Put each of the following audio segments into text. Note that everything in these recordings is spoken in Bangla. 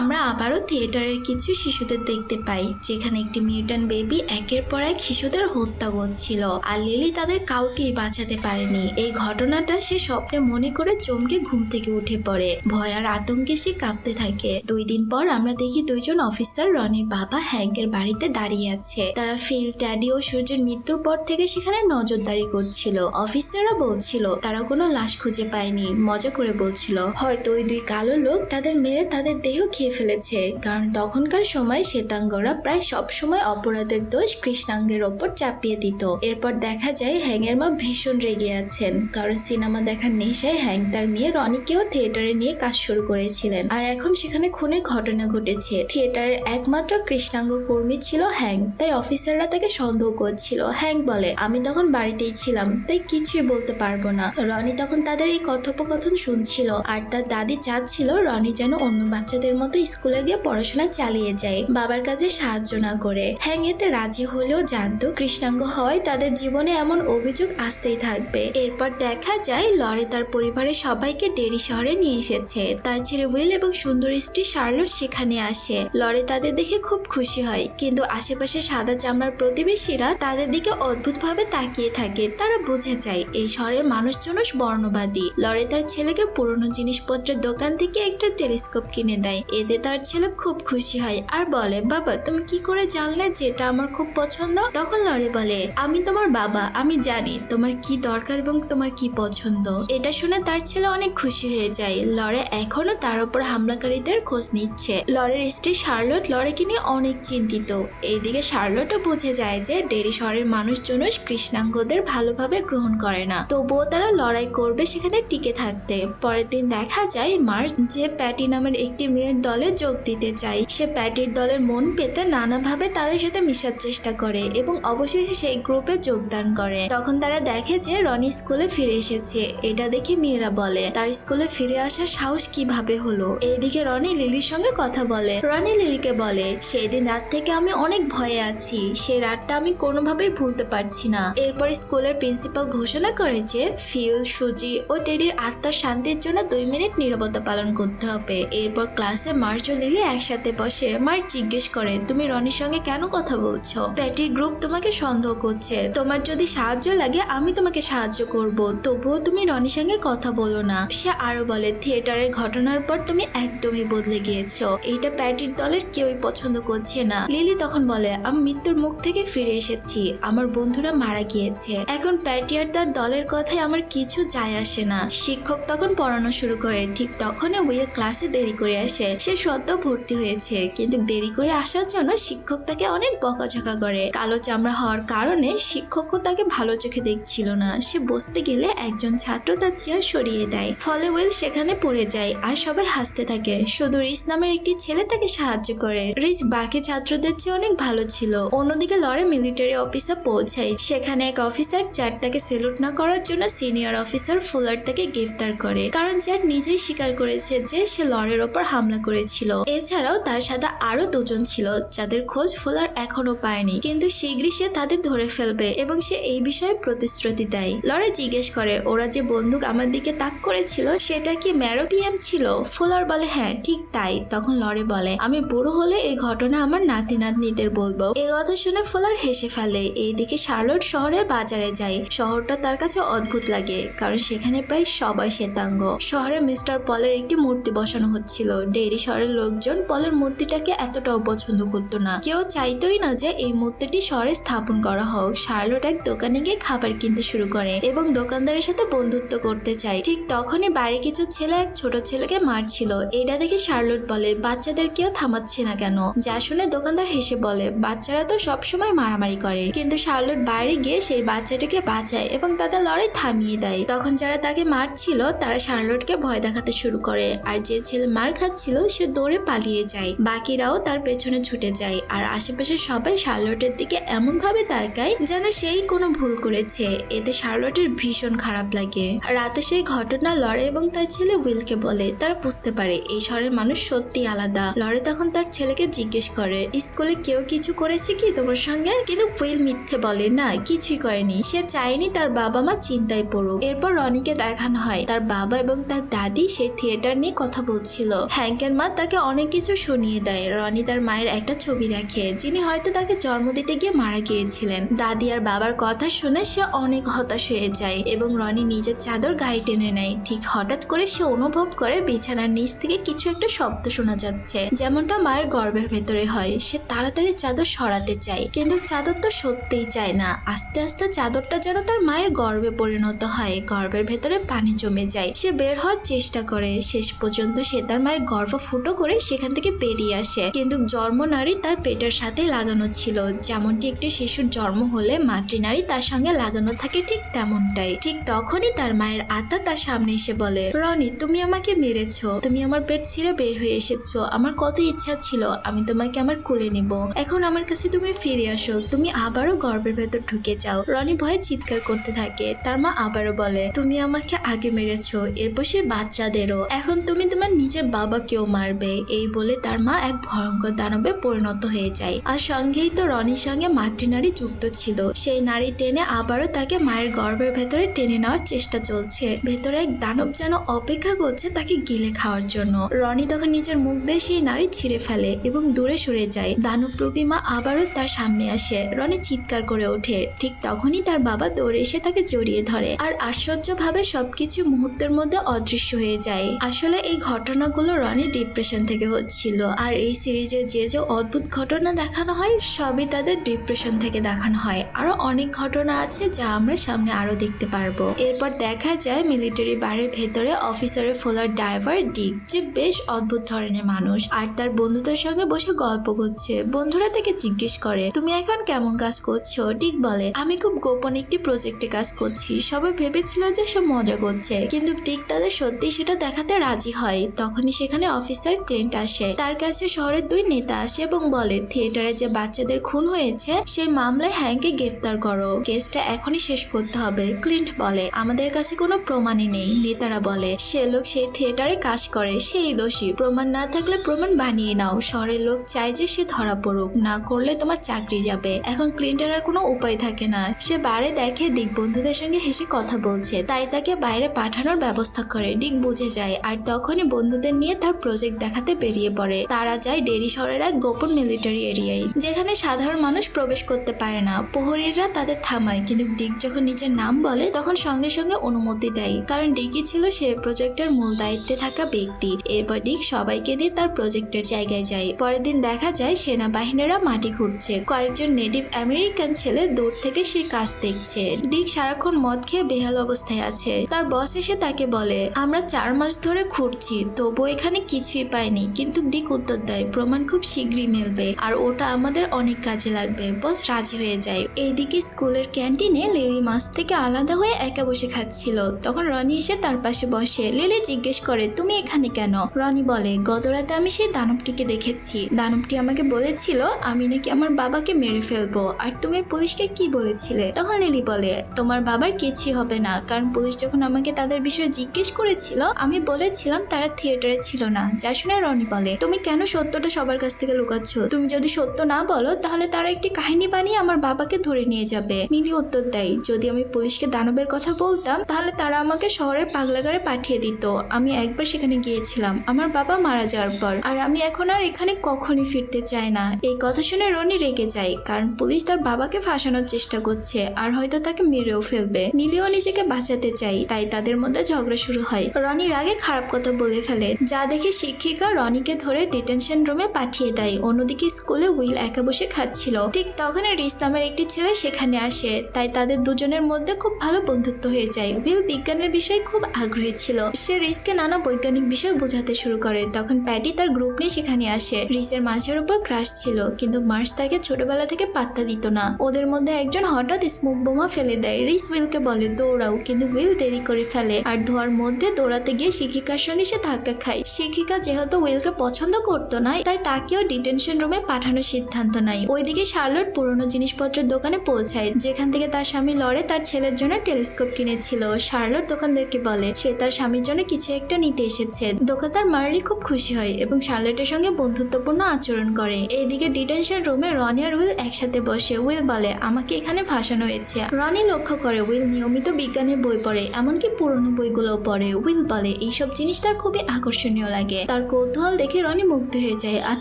আমরা আবারও থিয়েটারের কিছু শিশুদের দেখতে পাই, যেখানে একটি মিউট্যান্ট বেবি একের পর এক শিশুদের হত্যা করছিল আর লিলি তাদের কাউকেই বাঁচাতে পারেনি। এই ঘটনাটা সে স্বপ্নে মনে করে চমকে ঘুম থেকে উঠে পড়ে। ভয় আর আতঙ্কে সে কাঁপতে থাকে। দুই দিন পর আমরা দেখি দুইজন অফিসার রনির বাবা হ্যাঙ্কের বাড়িতে দাঁড়িয়ে আছে। তারা ফিল, ট্যাডি ও সূর্যের মৃত্যুর পর থেকে সেখানে নজরদারি করছিল। অফিসাররা বলছিল, তারা কোনো লাশ খুঁজে পায়নি। মজা করে বলছিল, হয়তো ওই দুই কালো লোক তাদের মেরে তাদের দেহ খেয়ে ফেলেছে, কারণ তখনকার সময় শ্বেতাঙ্গরা প্রায় সব সময় অপরাধের দোষ কৃষ্ণাঙ্গের ওপর চাপিয়ে দিত। এরপর দেখা যায় হ্যাংয়ের মা ভীষণ রেগে আছেন, কারণ সিনেমা দেখার নেশায় হ্যাং তার মেয়ে রনিকেও থিয়েটারে নিয়ে কাজ শুরু করেছিলেন। আর এখন সেখানে খুনের ঘটনা ঘটেছে। থিয়েটারের একমাত্র কৃষ্ণাঙ্গ কর্মী ছিল হ্যাং, তাই অফিসাররা তাকে সন্দেহ করছিল। হ্যাং বলে, আমি তখন বাড়িতেই ছিলাম, তাই কিছুই বলতে পারব না। রনি তখন তাদের এই কথোপকথন শুনছিল, আর তার দাদি চাচ্ছিল রনি যেন অন্য বাচ্চাদের মতো স্কুলে গিয়ে পড়াশোনা চালিয়ে যায়, বাবার কাছে সাহায্য না করে। হ্যাং এতে রাজি হলেও জানতো কৃষ্ণাঙ্গ হওয়ায় তাদের জীবনে এমন অভিযোগ আসতেই থাকবে। এরপর দেখা যায়, লরে তার পরিবারের সবাইকে ডেরি শহরে নিয়ে এসেছে। তার ছেলে উইল এবং সুন্দর স্ত্রী শার্লট সেখানে আসে। লরে তাদের দেখে খুব খুশি হয়, কিন্তু আশেপাশে সাদা চামড়ার প্রতিবেশীরা তাদের দিকে অদ্ভুতভাবে তাকিয়ে থাকে। তারা বুঝে যায়, এই শহরের মানুষজন বর্ণবাদী। লরে তার ছেলেকে পুরনো জিনিসপত্রের দোকান থেকে একটা টেলিস্কোপ কিনে দেয়। এতে তার ছেলে খুব খুশি হয় আর বলে, বাবা, তুমি কি করে জানলে যেটা আমার খুব পছন্দ? তখন লরে বলে, আমি তোমার বাবা, আমি জানি তোমার কি দরকার এবং তোমার কি পছন্দ। এটা শুনে তার ছেলে অনেক খুশি হয়ে যায়। লরে এখনও তার উপর হামলাকারীদের খোঁজ নিচ্ছে। লরের স্ত্রী শার্লট লরেকে নিয়ে অনেক চিন্তিত। এইদিকে শার্লটও বুঝে যায় যে ডেরি শহরের মানুষজন কৃষ্ণাঙ্গদের ভালোভাবে গ্রহণ করে না। তবুও তারা লড়াই করবে সেখানে টিকে থাকতে। পরের দিন দেখা যায় মার্চ যে প্যাটি নামের একটি মেয়ের দলে যোগ দিতে চায়। সে প্যাটির দলের মন পেতে নানাভাবে তাদের সাথে মিশার চেষ্টা করে এবং অবশেষে সেই গ্রুপে যোগদান করে। তখন তারা দেখে যে রনি স্কুলে ফিরে এসেছে। এটা দেখে মেয়েরা বলে, তার স্কুলে ফিরে আসার সাহস কীভাবে হলো? এইদিকে রনি লিলির সঙ্গে কথা বলে। রনি লিলিকে বলে সেই দিন রাত থেকে আমি অনেক ভয়ে আছি। সেই রাতটা আমি কোনোভাবেই ভুলতে পারছি না। এরপর স্কুলের প্রিন্সিপাল ঘোষণা করে যে, ফিল, সুজি ও টেডির আত্মার শান্তির জন্য দুই মিনিট নীরবতা পালন করতে হবে। এরপর ক্লাসে মার্চ ও লিলি একসাথে বসে মার্চ জিজ্ঞেস করে, তুমি রনির সঙ্গে কেন কথা বলছো? প্যাটির গ্রুপ তোমাকে সন্দেহ করছে। তোমার যদি সাহায্য লাগে, আমি তোমাকে সাহায্য করব। তবুও তুমি রনির সঙ্গে কথা বলো না। সে আরও বলে, থিয়েটারের ঘটনার পর তুমি একদমই বদলে গিয়েছো। এইটা প্যাটির দলের কেউই পছন্দ করছে না। লিলি তখন বলে, আমি মৃত্যুর মুখ থেকে ফিরে এসেছি। আমার বন্ধুরা মারা গিয়েছে। এখন প্যাটি আর তার দলের কথায় আমার কিছু যায় আসে না। শিক্ষক তখন পড়ানো শুরু করে। ঠিক তখনই উইল ক্লাসে দেরি করে আসে। সে সদ্য ভর্তি হয়েছে, কিন্তু দেরি করে আসার জন্য শিক্ষক তাকে অনেক বকাঝকা করে। কালো চামড়া হওয়ার কারণে শিক্ষকও তাকে ভালো চোখে দেখছিল না। সে বসতে গেলে একজন ছাত্র তার চেয়ার সরিয়ে দেয়। ফলে উইল সেখানে পড়ে যায় আর সবাই হাসতে থাকে। শুধু রিস নামের একটি ছেলে তাকে সাহায্য করে। রিচ বাকি ছাত্রদের চেয়ে অনেক ভালো ছিল। অন্যদিকে লরে মিলিটারি অফিসার পৌঁছায়। সেখানে এক অফিসার চ্যাট তাকে সেলুট না করার জন্য সিনিয়র অফিসার ফুলার তাকে গ্রেফতার করে। কারণ চ্যাট নিজেই স্বীকার করেছে যে সে লরের ওপর হামলা করেছিল। এছাড়াও তার সাথে আরও দুজন ছিল, যাদের খোঁজ ফোলার এখনও পায়নি। কিন্তু শীঘ্রই সে তাদের ধরে ফেলবে এবং সে এই বিষয়ে প্রতিশ্রুতি দেয়। লরে জিজ্ঞেস করে, ওরা যে বন্দুক আমার দিকে তাক করেছিল, সেটা কি ম্যারো পিএম ছিল? ফুলার বলে হ্যাঁ ঠিক তাই। তখন লরে বলে, আমি বুড়ো হলে এই ঘটনা আমার নাতি নাতনিদের বলব। এই কথা শুনে ফোলার হেসে ফেলে। এইদিকে শার্লট শহরে বাজারে যায়। শহরটা তার কাছে অদ্ভুত লাগে, কারণ সেখানে প্রায় সবাই শ্বেতাঙ্গ। শহরে মিস্টার পলের একটি মূর্তি বসানো হচ্ছিল, ডেইরি শহরের লোকজন পলের মূর্তিটাকে এতটাও পছন্দ করতো না। কেউ চাইতোই না যে এই মূর্তিটি শহরে স্থাপন করা হোক। শার্লট এক দোকানে গিয়ে খাবার কিনতে শুরু করে এবং দোকানদারের সাথে বন্ধুত্ব করতে চায়। ঠিক তখনই বাইরে কিছু ছেলে এক ছোট ছেলেকে মারছিল। এটা দেখে শার্লট বলে, বাচ্চাদের কেউ থামাচ্ছে না কেন? যা শুনে দোকানদার হেসে বলে, বাচ্চারা তো সবসময় মারামারি করে। কিন্তু শার্লট বাইরে গিয়ে সেই বাচ্চাটাকে বাঁচায় এবং তাদের লড়াই থামিয়ে দেয়। তখন যারা তাকে মারছিল, তারা শার্লটকে ভয় দেখাতে শুরু করে। আর যে ছেলে মার খাচ্ছিল সে দৌড়ে পালিয়ে যায়। বাকিরাও তার পেছনে ছুটে যায় আর আশেপাশে সবাই শার্লটের দিকে এমন ভাবে তাকায় যেন সেই কোনো ভুল করেছে। এতে শার্লটের ভীষণ খারাপ লাগে। রাতে সেই ঘটনা লড়ে এবং তার ছেলে উইলকে বলে, তারা বুঝতে পারে এই শহরের মানুষ সত্যি আলাদা। লড়ে তখন তার ছেলেকে জিজ্ঞেস করে, স্কুলে কেউ কিছু করেছে কি তোমার সঙ্গে? কিন্তু উইল মিথ্যে বলে, না, কিছুই করেনি। সে চায়নি তার বাবা মা চিন্তায় পড়ুক। এরপর রনিকে দেখানো হয়। তার বাবা এবং তার দাদি সেই থিয়েটার নিয়ে কথা বলছিল। হ্যাঙ্কের মা তাকে অনেক কিছু শুনিয়ে দেয়। রনি তার মায়ের একটা ছবি দেখে, যিনি হয়তো তাকে জন্ম দিতে গিয়ে মারা গিয়েছিলেন। দাদি আর বাবার কথা শুনে সে অনেক হতাশ হয়ে যায় এবং রনি নিজের চাদর গায়ে টেনে নেয়। ঠিক হঠাৎ করে সে অনুভব করে বিছানার নিচ থেকে কিছু একটা শব্দ শোনা যাচ্ছে, যেমনটা মায়ের গর্বের ভেতরে হয়। সে তাড়াতাড়ি চাদর সরাতে চায়, কিন্তু চাদর তো সত্যিই চায় না। আস্তে আস্তে চাদরটা যেন তার মায়ের গর্বে পরিণত হয়, গর্বের ভেতরে পানি জমে যায়। সে বের হওয়ার চেষ্টা করে। শেষ পর্যন্ত সে তার মায়ের গর্ভ ফুটো করে সেখান থেকে বেরিয়ে আসে। কিন্তু জন্ম নারী তার পেটের সাথে লাগানো ছিল। যেমনটি একটি শিশুর জন্ম হলে মাতৃনারী তার সঙ্গে লাগানো থাকে ঠিক তেমনটাই। ঠিক তখনই তার মায়ের আত্মা তার সামনে এসে বলে, রনি, তুমি আমাকে মেরেছ। তুমি আমার পেট ছিঁড়ে বের হয়ে এসেছ। আমার কত ইচ্ছা ছিল। আমি তোমাকে আমার কুলে নিব। এখন আমার কাছে তুমি ফিরে আসো। তুমি আবারও গর্ভের ভেতর ঢুকে যাও। রনি ভয়ে চিৎকার করতে থাকে। তার মা আবারও বলে, তুমি আমাকে আগে মেরেছো। এরপর সে বাচ্চাদেরও। এখন তুমি তোমার নিজের বাবাকেও মারবে। এই বলে তার মা এক ভয়ঙ্কর দানবে পরিণত হয়ে যায়। আর সঙ্গেই তো রনির সঙ্গে মাতৃনারী যুক্ত ছিল। সেই নারী টেনে আবারও তাকে মায়ের গর্ভের ভেতরে টেনে নেওয়ার চেষ্টা চলছে। ভেতরে এক দানব যেন অপেক্ষা করছে তাকে গিলে খাওয়ার জন্য। রনি তখন নিজের মুখ দিয়ে সেই নারী ছিঁড়ে ফেলে এবং দূরে সরে যায়। দানব প্রতিমা আবারও তার সামনে আসে। রনি চিৎকার করে ওঠে। ঠিক তখনই তার বাবা দৌড়ে এসে তাকে জড়িয়ে ধরে। আর আশ্চর্যভাবে সবকিছু মুহূর্তের মধ্যে অদৃশ্য হয়ে যায়। আসলে এই ঘটনাগুলো রনি ডিপ্রেশন থেকে হচ্ছিল। আর এই সিরিজে যে যে অদ্ভুত ঘটনা দেখানো হয়, সবই তাদের ডিপ্রেশন থেকে দেখানো হয়। আরও অনেক ঘটনা আছে যা আমরা সামনে আরও দেখতে পারব। এরপর দেখা যায় মিলিটারি বাড়ির ভেতরে অফিসারের ফোলার ড্রাইভার ডিক যে বেশ অদ্ভুত ধরনের মানুষ। আর তার বন্ধুদের সঙ্গে বসে গল্প করছে। বন্ধুরা তাকে জিজ্ঞেস করে, তুমি এখন কেমন কাজ করছ? ডিক বলে, আমি খুব গোপন একটি প্রজেক্টে কাজ করছি। সবাই ভেবেছিল যে সে মজা করছে। কিন্তু ডিক তাদের সত্যি সেটা দেখাতে রাজি হয়। তখনই সেখানে অফিসার ক্লিন্ট আসে। তার কাছে শহরের দুই নেতা আসে এবং বলে থিয়েটারে যে বাচ্চাদের খুন হয়েছে, সেই মামলায় হ্যাংকে গ্রেফতার করো। কেসটা এখনই শেষ করতে হবে। ক্লিন্ট বলে, আমাদের কাছে কোনো প্রমাণই নেই। নেতারা বলে, সে লোক সেই থিয়েটারে কাজ করে, সেই দোষী। প্রমাণ না থাকলে প্রমাণ বানিয়ে নাও। শহরের লোক চায় যে সে ধরা পড়ুক। না করলে তোমার চাকরি যাবে। এখন ক্লিন্টন আর কোনো উপায় থাকে না। সে বারে দেখে ডিক বন্ধুদের সঙ্গে হেসে কথা বলছে। তাই তাকে বাইরে পাঠানোর ব্যবস্থা করে। ডিক বুঝে যায়, আর তখনই বন্ধুদের নিয়ে তার প্রজেক্ট দেখাতে বেরিয়ে পড়ে। তারা যায় ডেরি শহরের এক গোপন মিলিটারি এরিয়ায়, যেখানে সাধারণ মানুষ প্রবেশ করতে পারে না। প্রহরীরা তাদের থামায়, কিন্তু ডিক যখন নিজের নাম বলে, তখন সঙ্গে সঙ্গে অনুমতি দেয়, কারণ ডিকই ছিল সে প্রজেক্টের মূল দায়িত্বে থাকা ব্যক্তি। এরপর ডিক সবাইকে দিয়ে তার প্রজেক্টের জায়গায় যায়। পরের দিন দেখা যায়, সেনাবাহিনীরা মাটি খুঁড়ছে। কয়েকজন নেটিভ আমেরিকান ছেলে দূর থেকে সে কাজ দেখছে। ডিক সারাক্ষণ মদ খেয়ে বেহাল অবস্থায় আছে। তার বস এসে তাকে বলে, আমরা চার মাস ধরে খুঁড়ছি তবু এখানে কিছুই পাইনি কিন্তু ডিক উত্তর দেয়, প্রমাণ খুব শীঘ্রই মিলবে, আর ওটা আমাদের অনেক কাজে লাগবে। বস রাজি হয়ে যায়। এইদিকে স্কুলের ক্যান্টিনে লিলি মাছ থেকে আলাদা হয়ে একা বসে খাচ্ছিল। তখন রনি এসে তার পাশে বসে। লিলি জিজ্ঞেস করে, তুমি এখানে কেন? রনি বলে, গত রাতে আমি সেই দানবটিকে দেখেছি। দানবটি আমাকে বলেছিল, আমি নাকি আমার বাবাকে মেরে ফেলব, আর তুমি পুলিশকে কি বলেছিলে? তখন লিলি বলে, তোমার বাবার কিছুই হবে না, কারণ পুলিশ যখন আমাকে তাদের বিষয়ে জিজ্ঞেস করেছিল, আমি বলেছিলাম তারা থিয়েটারে ছিল না যা শুনে রনি বলে, তুমি কেন সত্যটা সবার কাছ থেকে লুকাচ্ছ? তুমি যদি সত্য না বলো, তাহলে তারা একটি কাহিনী বানিয়ে আমার বাবাকে ধরে নিয়ে যাবে। মিলি উত্তর দেয়, যদি আমি পুলিশকে দানবের কথা বলতাম, তাহলে তারা আমাকে শহরের পাগলাগারে পাঠিয়ে দিত। আমি একবার সেখানে গিয়েছিলাম। আমার বাবা মারা যাওয়ার পর। আর আমি এখন আর এখানে কখনই ফিরতে চাই না। এই কথা শুনে রনি রেগে যায়, কারণ পুলিশ তার বাবাকে ফাঁসানোর চেষ্টা করছে, আর হয়তো তাকে মেরেও ফেলবে। মিলিও নিজেকে বাঁচাতে চাই তাই তাদের মধ্যে ঝগড়া শুরু হয়। রনি রাগে খারাপ কথা বলে ফেলে, যা দেখে শিক্ষিকা রনিকে ধরে ডিটেনশন রুমে পাঠিয়ে দেয়। অন্যদিকে স্কুলে উইল একা বসে খাচ্ছিল। ঠিক তখন রিস নামের একটি ছেলে সেখানে আসে। তাই তাদের দুজনের মধ্যে খুব ভালো বন্ধুত্ব হয়ে যায়। উইল বিজ্ঞানের বিষয়ে খুব আগ্রহী ছিল। সে রিসকে নানা বৈজ্ঞানিক বিষয় বোঝাতে শুরু করে। তখন প্যাটি তার গ্রুপ নিয়ে সেখানে আসে। রিসের মাঝের উপর ক্রাশ ছিল, কিন্তু মার্স তাকে ছোটবেলা থেকে পাত্তা দিত না। ওদের মধ্যে একজন হঠাৎ স্মোক বোমা ফেলে দেয়। রিস উইলকে বলে, দৌড়াও। কিন্তু উইল দেরি করে ফেলে। আর ধোয়ার মধ্যে দৌড়াতে গিয়ে শিক্ষিকার সঙ্গে সে ধাক্কা খায়। শিক্ষিকা যেহেতু উইলকে পছন্দ করতো না, তাই তাকেও ডিটেনশন রুমে পাঠানোর সিদ্ধান্ত নেয়। ওইদিকে শার্লট পুরনো জিনিসপত্রের দোকানে পৌঁছায়, যেখান থেকে তার স্বামী লড়ে তার ছেলের জন্য টেলিস্কোপ কিনেছিল। শার্লট দোকানদারকে বলে, সে তার স্বামীর জন্য কিছু একটা নিতে এসেছে। দোকানদার মার্লি খুব খুশি হয় এবং শার্লটের সঙ্গে বন্ধুত্বপূর্ণ আচরণ করে। এইদিকে ডিটেনশন রুমে রনি আর উইল একসাথে বসে। উইল বলে, আমাকে এখানে ভাসানো হয়েছে। রনি লক্ষ্য করে, উইল নিয়মিত বিজ্ঞানের বই পড়ে, এমনকি পুরনো বইগুলোও পড়ে। উইল বলে, এইসব জিনিস তার খুবই আকর্ষণীয় আকর্ষণীয় লাগে। তার কৌতূহল দেখে রনি মুগ্ধ হয়ে যায় আর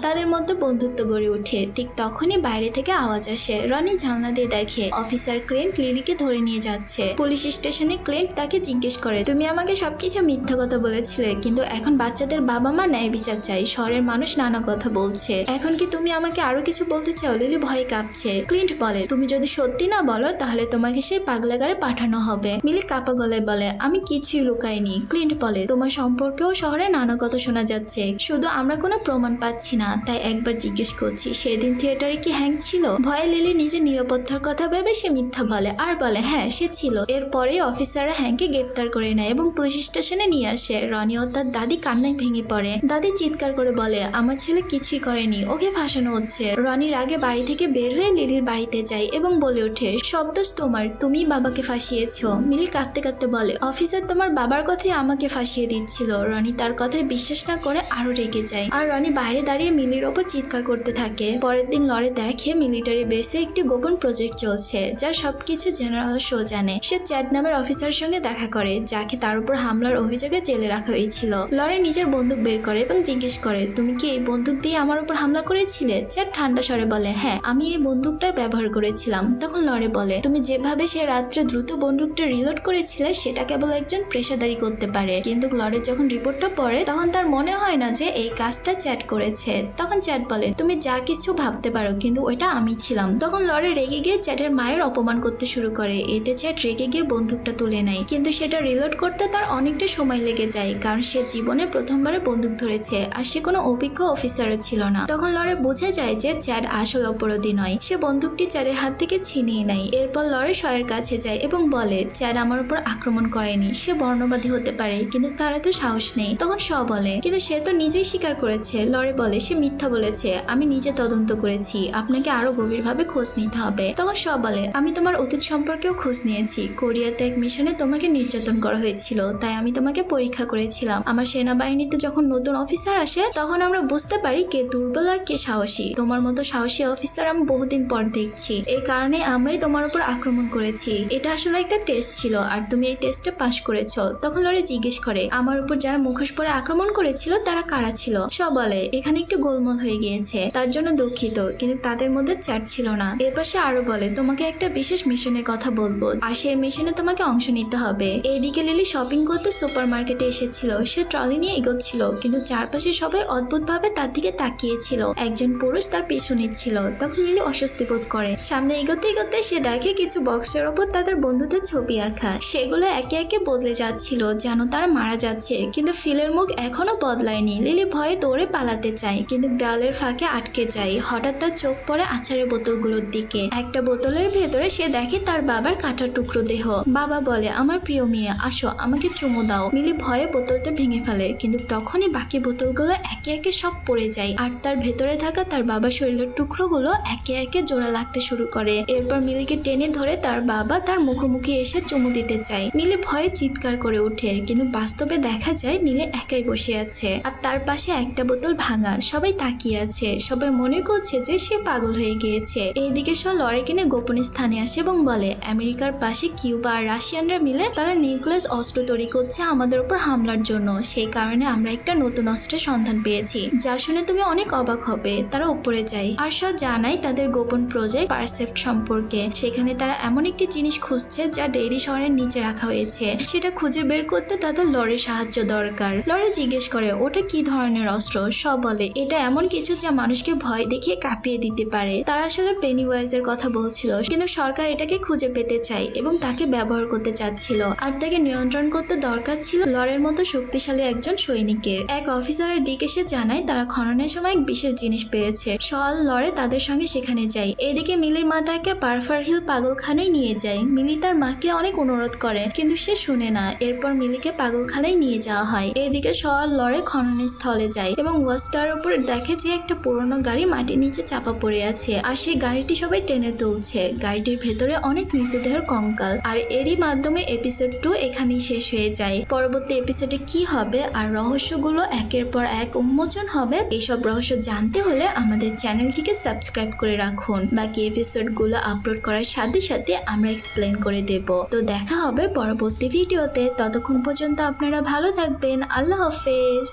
তাদের মধ্যে বন্ধুত্ব গড়ে ওঠে। ঠিক তখনই বাইরে থেকে আওয়াজ আসে। রনি জানলা দিয়ে দেখে, অফিসার ক্লেন্ট লিলিকে ধরে নিয়ে যাচ্ছে। পুলিশ স্টেশনে ক্লেন্ট তাকে জিজ্ঞেস করে, তুমি আমাকে সবকিছু মিথ্যা কথা বলেছিলে, কিন্তু এখন বাচ্চাদের বাবা মা ন্যায় বিচার চাই। শহরের মানুষ নানা কথা বলছে। এখন কি তুমি আমাকে আরও কিছু বলতে চাও? লিলি ভয় কাঁপছে। ক্লিন্ট বলে, তুমি যদি সত্যি না বলো, তাহলে তোমাকে সেই পাগলাগারে পাঠানো হবে। মিলি কাপা গলায় বলে, আমি কিছুই লুকাইনি। ক্লিন্ট বলে, তোমার সম্পর্কেও শহরে নানা কথা শোনা যাচ্ছে। শুধু আমরা কোনো প্রমাণ পাচ্ছি না, তাই একবার জিজ্ঞেস করছি, সেদিন থিয়েটারে কি হ্যাং ছিল? ভয়ে লিলি নিজের নিরাপত্তার কথা ভেবে সে মিথ্যা বলে। আর বলে হ্যাঁ সে ছিল। এরপরে অফিসাররা হ্যাংকে গ্রেপ্তার করে নেয় এবং পুলিশ স্টেশনে নিয়ে আসে। রনি ও তার দাদি কান্নায় ভেঙে পড়ে। দাদি চিৎকার করে বলে, আমার ছেলে কিছুই করেনি, ওকে ফাঁসানো হচ্ছে। রনির আগে বাড়ি থেকে বের হয়ে লিলির বাড়িতে যায় এবং বলে ওঠে, সব দোষ তোমার, তুমি বাবাকে ফাঁসিয়েছো। মিলি কাঁদতে কাঁদতে বলে, অফিসার তোমার বাবার কথাই আমাকে ফাঁসিয়ে দিচ্ছিল। রনি তার কথায় বিশ্বাস না আরও রেগে যায়। আর রনি বাইরে দাঁড়িয়ে মিলির ওপর চিৎকার করতে থাকে। পরের দিন লড়ে দেখে মিলিটারি বেসে একটি গোপন প্রজেক্ট চলছে যার সবকিছু জেনারেল শো জানে সে চ্যাট নামের অফিসারের সঙ্গে দেখা করে, যাকে তার উপর হামলার অভিযোগে জেলে রাখা হয়েছিল। লরে নিজের বন্দুক বের করে এবং জিজ্ঞেস করে, তুমি কি এই বন্দুক দিয়ে আমার উপর হামলা করেছিলে? চ্যাট ঠান্ডা স্বরে বলে হ্যাঁ আমি এই বন্দুকটা ব্যবহার করেছিলাম। তখন লরে বলে, তুমি যেভাবে সে রাত্রে দ্রুত বন্দুকটা রিলোড করেছিলে, সেটা কেবল একজন পেশাদারি করতে পারে। কিন্তু লরে যখন রিপোর্টটা পড়ে, তখন তার মনে হয় না যে এই কাজটা চ্যাট করেছে। তখন চ্যাট বলে, তুমি যা কিছু ভাবতে পারো, কিন্তু ওইটা আমি ছিলাম। তখন লরে রেগে গিয়ে চ্যাটের মায়ের অপমান করতে শুরু করে। এতে চ্যাট রেগে গিয়ে বন্দুকটা তুলে নেয়। কিন্তু সেটা রিলোড করতে তার অনেকটা সময় লেগে যায়, কারণ সে জীবনে প্রথমবারে বন্দুক ধরেছে, আর সে কোনো অভিজ্ঞ অফিসারও ছিল না। তখন লরে বুঝে যায় যে চ্যাট আসল অপরাধী নয়। সে বন্দুকটি চ্যাটের হাত থেকে ছিনিয়ে নেয়। এরপর লরে শয়ের কাছে যায় এবং বলে, চ্যাট আমার উপর আক্রমণ করেনি। সে বর্ণবাদী হতে পারে, কিন্তু তার এত সাহস নেই। তখন স বলে, কিন্তু সে তো নিজেই স্বীকার করেছে। লরে বলে, সে মিথ্যা বলেছে। আমি নিজে তদন্ত করেছি। আপনাকে আরও গভীরভাবে খোঁজ নিতে হবে। তখন স বলে, আমি তোমার অতীত সম্পর্কেও খোঁজ নিয়েছি। কোরিয়াতে এক মিশনে তোমাকে নির্যাতন করা হয়েছিল, তাই আমি তোমাকে পরীক্ষা করেছিলাম। আমার সেনাবাহিনীতে যখন নতুন অফিসার আসে, তখন আমরা বুঝতে পারি কে দুর্বল আর কে সাহসী। তোমার মতো সাহসী অফিসার আমি বহুদিন পর দেখছি। এই কারণে আমরাই তোমার উপর আক্রমণ করেছি। এটা আসলে একটা টেস্ট ছিল, আর তুমি এই টেস্টে পাশ করেছ। তখন লরে জিজ্ঞেস করে, আমার উপর যারা মুখোশ পরে আক্রমণ করেছিল তারা কারা ছিল? সব বলে, এখানে একটু গোলমাল হয়ে গিয়েছে। তার জন্য দুঃখিত, কিন্তু তাদের মধ্যে চ্যাট ছিল না। এরপর সে আরও বলে, তোমাকে একটা বিশেষ মিশনের কথা বলব, আর সেই মিশনে তোমাকে অংশ নিতে হবে। এইদিকে লিলি শপিং করতে সুপার মার্কেটে এসেছিল। সে ট্রলি নিয়ে এগোচ্ছিল, কিন্তু চারপাশে সবাই অদ্ভুতভাবে তার দিকে তাকিয়েছিল। একজন পুরুষ তার পিছু নিচ্ছিল। তখন লিলি অস্বস্তি বোধ করে। সামনে এগোতে এগোতে সে দেখে কিছু বক্সের ওপর তাদের বন্ধুদের ছবি আঁকা। সেগুলো একে একে বদলে যাচ্ছিল, যেন তারা মারা যাচ্ছে, কিন্তু ফিলের মুখ এখনও বদলায়নি লিলি ভয়ে দৌড়ে পালাতে চায়, কিন্তু দেওয়ালের ফাঁকে আটকে যায়। হঠাৎ তার চোখ পড়ে আচারের বোতলগুলোর দিকে। একটা বোতলের ভেতরে সে দেখে তার বাবার কাটা টুকরো দেহ। বাবা বলে, আমার প্রিয় মেয়ে, আসো, আমাকে চুমু দাও। মিলি ভয়ে বোতলটা ভেঙে ফেলে, কিন্তু তখনই বাকি বোতলগুলো একে একে সব পড়ে যায়। আর তার ভেতরে থাকা তার বাবার শরীরের টুকরোগুলো একে একে জোড়া লাগতে শুরু করে। এরপর মিলিকে টেনে ধরে তার বাবা তার মুখোমুখি এসে চুমু দিতে চায়। মিলি ভয়ে চিৎকার করে ওঠে, কিন্তু বাস্তবে দেখা যায় মিলে একাই বসে আছে। আর তার পাশে একটা বোতল ভাঙা। সবাই তাকিয়ে আছে। সবাই মনে করছে যে সে পাগল হয়ে গিয়েছে। এইদিকে সব লড়াই কিনে গোপন স্থানে আসে এবং বলে, আমেরিকার পাশে কিউবা আর রাশিয়ানরা মিলে তারা নিউক্লিয়াস অস্ত্র তৈরি করছে আমাদের উপর হামলার জন্য। সেই কারণে আমরা একটা নতুন অস্ত্রের সন্ধান পেয়েছি। যা শুনে তুমি অনেক অবাক হবে। তারা উপরে যায়। আর সব জানাই তাদের গোপন প্রজেক্ট পারসেপ্ট সম্পর্কে। সেখানে তারা এমন একটি জিনিস খুঁজছে যা ডেইরি শহরের নিচে রাখা হয়েছে। সেটা খুঁজে বের করতে তাদের লড়ের সাহায্য দরকার। লড়ে জিজ্ঞেস করে ওটা কি ধরনের অস্ত্র? সব বলে, এটা এমন কিছু যা মানুষকে ভয় দেখিয়ে কাঁপিয়ে দিতে পারে। তারা আসলে পেনিওয়াইজের কথা বলছিল, কিন্তু সরকার এটাকে খুঁজে পেতে চায় এবং তাকে ব্যবহার করতে চাচ্ছিল। আর তাকে নিয়ন্ত্রণ করতে দরকার ছিল লড়ের মতো শক্তিশালী একজন সৈনিকের। এক অফিসারের দিক এসে জানায়, তারা খননের সময় এক বিশেষ জিনিস পেয়েছে। সল লড়ে তাদের সঙ্গে সেখানে যায়। এদিকে মিলির মা তাকে পারফার হিল পাগলখানায় নিয়ে যায়। মিলি তার মাকে অনেক অনুরোধ করে, কিন্তু সে শুনে না। এরপর মিলিকে পাগলখানায় নিয়ে যাওয়া হয়। এদিকে সল লড়ে খননের স্থলে যায় এবং ওয়াস্টার উপর দেখে যে একটা পুরনো গাড়ি মাটির নিচে চাপা পড়ে আছে। আর সেই গাড়িটি সবাই টেনে তুলছে। গাড়িটির ভেতরে অনেক মৃতদেহের কঙ্কাল। আর এরই মাধ্যমে এপিসোড টু এখানেই শেষ হয়ে যায়। পরবর্তী এপিসোডে কি হবে আর রহস্যগুলো একের পর এক উন্মোচন হবে এইসব রহস্য জানতে হলে আমাদের চ্যানেলটিকে সাবস্ক্রাইব করে রাখুন। বাকি এপিসোডগুলো আপলোড করার সাথে সাথে আমরা এক্সপ্লেন করে দেব। তো দেখা হবে পরবর্তী ভিডিওতে ততক্ষণ পর্যন্ত আপনারা ভালো থাকবেন। আল্লাহ হাফেজ।